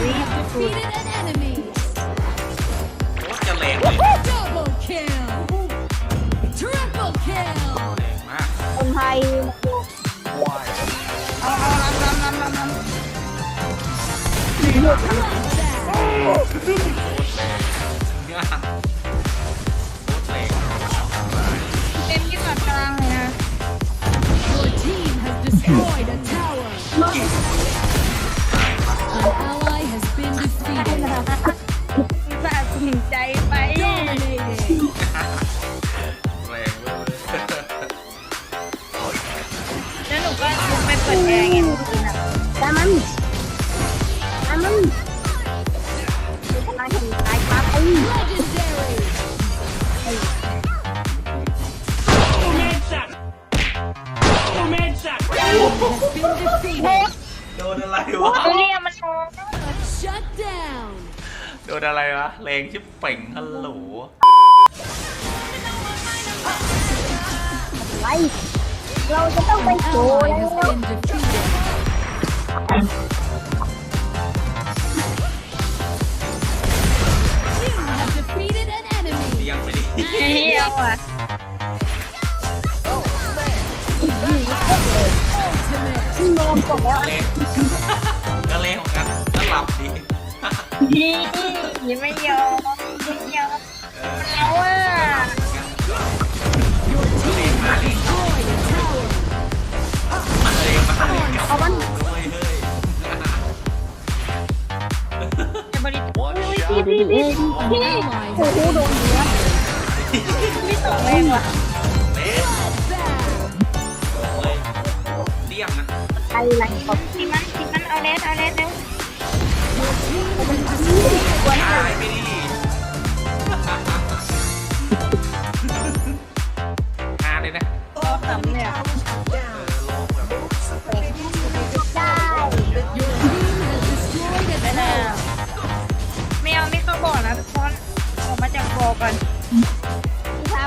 defeated an enemy. โคตรจะแรงเลย Double kill. Triple kill. แรงมากคนไทยเอาเอาล้ำล้ำล้ำล้ำล้ำ Bloodbath. งานโคตรแรงเต็มที่ปากกลางเลยนะ Your team has destroyed a ามันตามันกำลังทำลายปาร์ตี้ Legendary. Has been defeated. โดนอะไรวะ เรียมันโ Shut down. โดนอะไรวะแรงชิบเป่งฮัลโหลไรเราจะต้องไปโชว์ ally แล้ has ว been defeated. ยงไปดิเที่ยวอะ Ultimate. ที่โนมบอกแล้วแรงก็แรงของกันก็หลับดิพี่ไม่ยอมไม่ยอม บริจาคพี่พี่พี่ An พี่ ally โอ้ has โหโดนเนื้อไม่ตกแรงว่ะเละ bloodbath. เลยเลี่ยงนะอะไรก็ทีมันทีมันเอาเลสเอาเลสเร็ว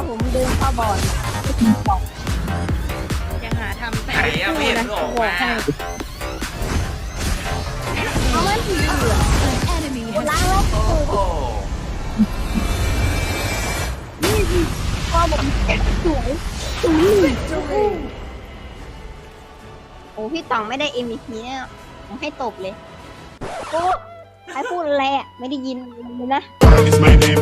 ผมเดินเข้าบ่อนบอกอย่าหาทำไหนอะไม่เห็นมันออกมา เอามันผีเหลือ An enemy ล้า has งแล้วโอ้โหนี่สิพอผมสวยสวยโอ้พี่ต่องไม่ได้ MVP เนี่ยผมให้ตบเลยโอ้ใครพูดอะไรอะ ไม่ได้ยินเลยนะ Dark is my name,